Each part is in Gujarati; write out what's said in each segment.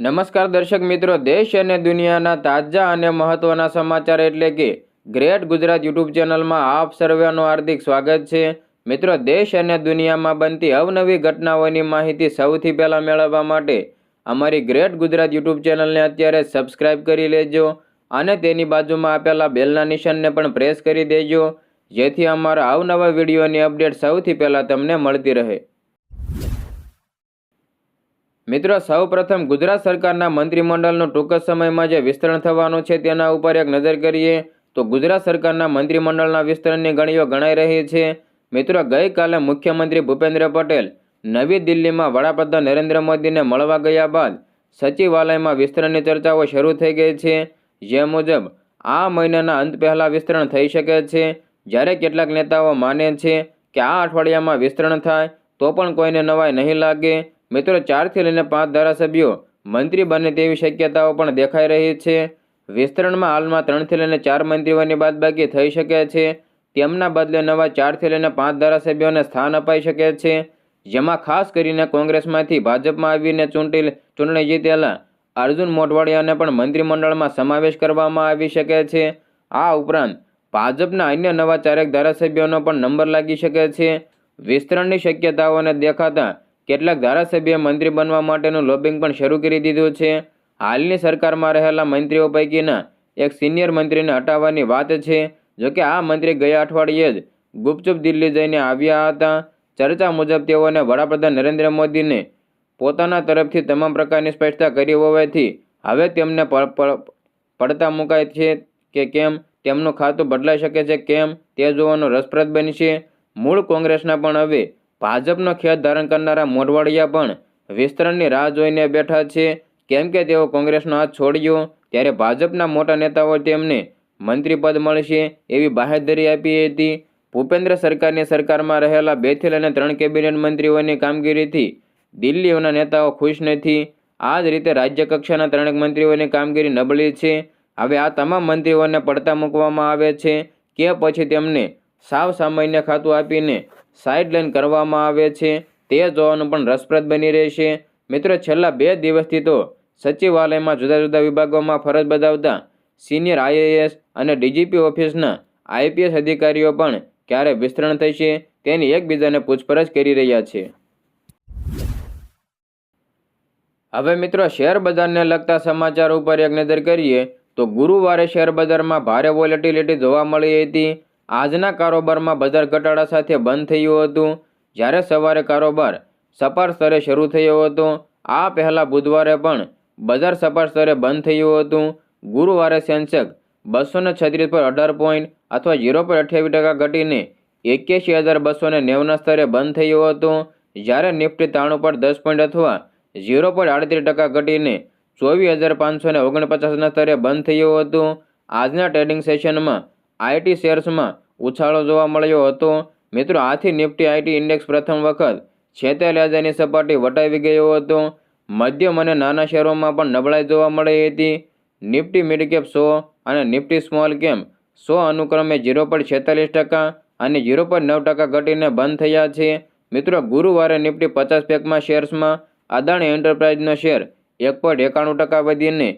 નમસ્કાર દર્શક મિત્રો, દેશ અને દુનિયાના તાજા અને મહત્વના સમાચાર એટલે કે ગ્રેટ ગુજરાત યુટ્યુબ ચેનલમાં આપ સર્વેનું હાર્દિક સ્વાગત છે. મિત્રો, દેશ અને દુનિયામાં બનતી અવનવી ઘટનાઓની માહિતી સૌથી પહેલાં મેળવવા માટે અમારી ગ્રેટ ગુજરાત યુટ્યુબ ચેનલને અત્યારે સબસ્ક્રાઇબ કરી લેજો અને તેની બાજુમાં આપેલા બેલના નિશાનને પણ પ્રેસ કરી દેજો, જેથી અમારા અવનવા વિડીયોની અપડેટ સૌથી પહેલાં તમને મળતી રહે. મિત્રો, સૌપ્રથમ ગુજરાત સરકારના મંત્રીમંડળનું ટૂંક સમયમાં જે વિસ્તરણ થવાનું છે તેના ઉપર એક નજર કરીએ તો ગુજરાત સરકારના મંત્રીમંડળના વિસ્તરણની ગણીઓ ગણાઈ રહી છે. મિત્રો, ગઈકાલે મુખ્યમંત્રી ભૂપેન્દ્ર પટેલ નવી દિલ્હીમાં વડાપ્રધાન નરેન્દ્ર મોદીને મળવા ગયા બાદ સચિવાલયમાં વિસ્તરણની ચર્ચાઓ શરૂ થઈ ગઈ છે. જે મુજબ, આ મહિનાના અંત પહેલાં વિસ્તરણ થઈ શકે છે. જ્યારે કેટલાક નેતાઓ માને છે કે આ અઠવાડિયામાં વિસ્તરણ થાય, તો પણ કોઈને નવાઈ નહીં લાગે. મિત્રો, ચારથી લઈને પાંચ ધારાસભ્યો મંત્રી બને તેવી શક્યતાઓ પણ દેખાઈ રહી છે. વિસ્તરણમાં હાલમાં ત્રણથી લઈને ચાર મંત્રીઓની બાદબાકી થઈ શકે છે. તેમના બદલે નવા ચારથી લઈને પાંચ ધારાસભ્યોને સ્થાન અપાઈ શકે છે. જેમાં ખાસ કરીને કોંગ્રેસમાંથી ભાજપમાં આવીને ચૂંટી ચૂંટણી જીતેલા અર્જુન મોઢવાડિયાને પણ મંત્રીમંડળમાં સમાવેશ કરવામાં આવી શકે છે. આ ઉપરાંત ભાજપના અન્ય નવા ચારેક ધારાસભ્યોનો પણ નંબર લાગી શકે છે. વિસ્તરણની શક્યતાઓને દેખાતા કેટલાક ધારાસભ્ય મંત્રી બનવા માટેનું લોબિંગ પણ શરૂ કરી દીધું છે. હાલની સરકારમાં રહેલા મંત્રીઓ પૈકીના એક સિનિયર મંત્રીને હટાવવાની વાત છે. જોકે આ મંત્રી ગયા અઠવાડિયે જ ગુપચુપ દિલ્હી જઈને આવ્યા હતા. ચર્ચા મુજબ તેઓને વડાપ્રધાન નરેન્દ્ર મોદીને પોતાના તરફથી તમામ પ્રકારની સ્પષ્ટતા કરી હોવાથી હવે તેમને પડતા મુકાય છે કે કેમ? તેમનું ખાતું બદલાઈ શકે છે. કેમ? તે જોવાનું રસપ્રદ બનશે. મૂળ કોંગ્રેસના પણ હવે ભાજપનો ખેત ધારણ કરનારા મોઢવાડિયા પણ વિસ્તરણની રાહ જોઈને બેઠા છે. કેમ કે તેઓ કોંગ્રેસનો હાથ છોડ્યો, ત્યારે ભાજપના મોટા નેતાઓ તેમને મંત્રીપદ મળશે એવી બાહેધરી આપી હતી. ભૂપેન્દ્ર સરકારની સરકારમાં રહેલા બેથી લઈને ત્રણ કેબિનેટ મંત્રીઓની કામગીરીથી દિલ્હીઓના નેતાઓ ખુશ નથી. આ જ રીતે રાજ્ય કક્ષાના ત્રણેક મંત્રીઓની કામગીરી નબળી છે. હવે આ તમામ મંત્રીઓને પડતા મૂકવામાં આવે છે કે પછી તેમને સાવ સામાન્ય ખાતું આપીને સાઇડલાઇન કરવામાં આવે છે. તે જોવાનું પણ રસપ્રદ બની રહેશે. મિત્રો, છેલ્લા બે દિવસથી તો સચિવાલયમાં જુદા જુદા વિભાગોમાં ફરજ બજાવતા સિનિયર આઈએએસ અને ડીજીપી ઓફિસના આઈપીએસ અધિકારીઓ પણ ક્યારે વિસ્તરણ થશે તેની એકબીજાને પૂછપરછ કરી રહ્યા છે. હવે મિત્રો, શેર બજારને લગતા સમાચાર ઉપર એક નજર કરીએ તો ગુરુવારે શેર બજારમાં ભારે વોલેટિલિટી જોવા મળી હતી. આજના કારોબારમાં બજાર ઘટાડા સાથે બંધ થયું હતું. જ્યારે સવારે કારોબાર સપાર સ્તરે શરૂ થયો હતો, આ પહેલાં બુધવારે પણ બજાર સપાર સ્તરે બંધ થયું હતું. ગુરુવારે સેન્સેક્સ બસો ને છત્રીસ પર અઢાર પોઈન્ટ અથવા ઝીરો પર અઠ્યાવીસ ટકા ઘટીને એક્યાસી હજાર બસો ને નેવના સ્તરે બંધ થયું હતું. જ્યારે નિફ્ટી ત્રાણું પર દસ પોઈન્ટ અથવા ઝીરો પોઈન્ટ આડત્રીસ ટકા ઘટીને ચોવીસ હજાર પાંચસો ઓગણપચાસના સ્તરે બંધ થયું હતું. આજના ટ્રેડિંગ સેશનમાં આઈટી શેર્સમાં ઉછાળો જોવા મળ્યો હતો. મિત્રો, આથી નિફ્ટી આઈટી ઇન્ડેક્સ પ્રથમ વખત છેતેર હજારની સપાટી વટાવી ગયો હતો. મધ્યમ અને નાના શેરોમાં પણ નબળાઈ જોવા મળી હતી. નિફ્ટી મિડકેપ સો અને નિફ્ટી સ્મોલ કેમ્પ સો અનુક્રમે ઝીરો પોઈન્ટ છેતાલીસ ટકા અને ઝીરો પોઈન્ટ નવ ટકા ઘટીને બંધ થયા છે. મિત્રો, ગુરુવારે નિફ્ટી પચાસ પેકમાં શેર્સમાં અદાણી એન્ટરપ્રાઇઝનો શેર એક પોઈન્ટ એકાણું ટકા વધીને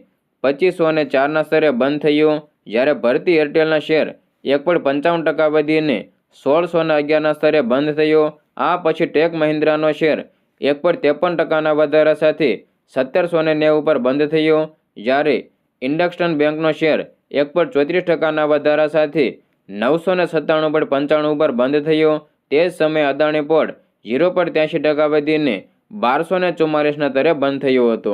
પચીસો અને ચારના સ્તરે બંધ થયો. જ્યારે ભરતી એરટેલના શેર એક પોઈન્ટ પંચાવન ટકા વધીને સોળસોના અગિયારના સ્તરે બંધ થયો, આ પછી ટેક મહિન્દ્રાનો શેર એક પોઈન્ટ ત્રેપન ટકાના વધારા સાથે સત્તરસો ને નેવું પર બંધ થયો, જ્યારે ઇન્ડક્શન બેંકનો શેર એક પોઈન્ટ ચોત્રીસ ટકાના વધારા સાથે નવસો ને સત્તાણું પોઈન્ટ પંચાણું પર બંધ થયો. તે જ સમયે અદાણી પોર્ટ ઝીરો પોઈન્ટ ત્યાંશી ટકા વધીને બારસો ને ચુમ્માલીસના દરે બંધ થયો હતો.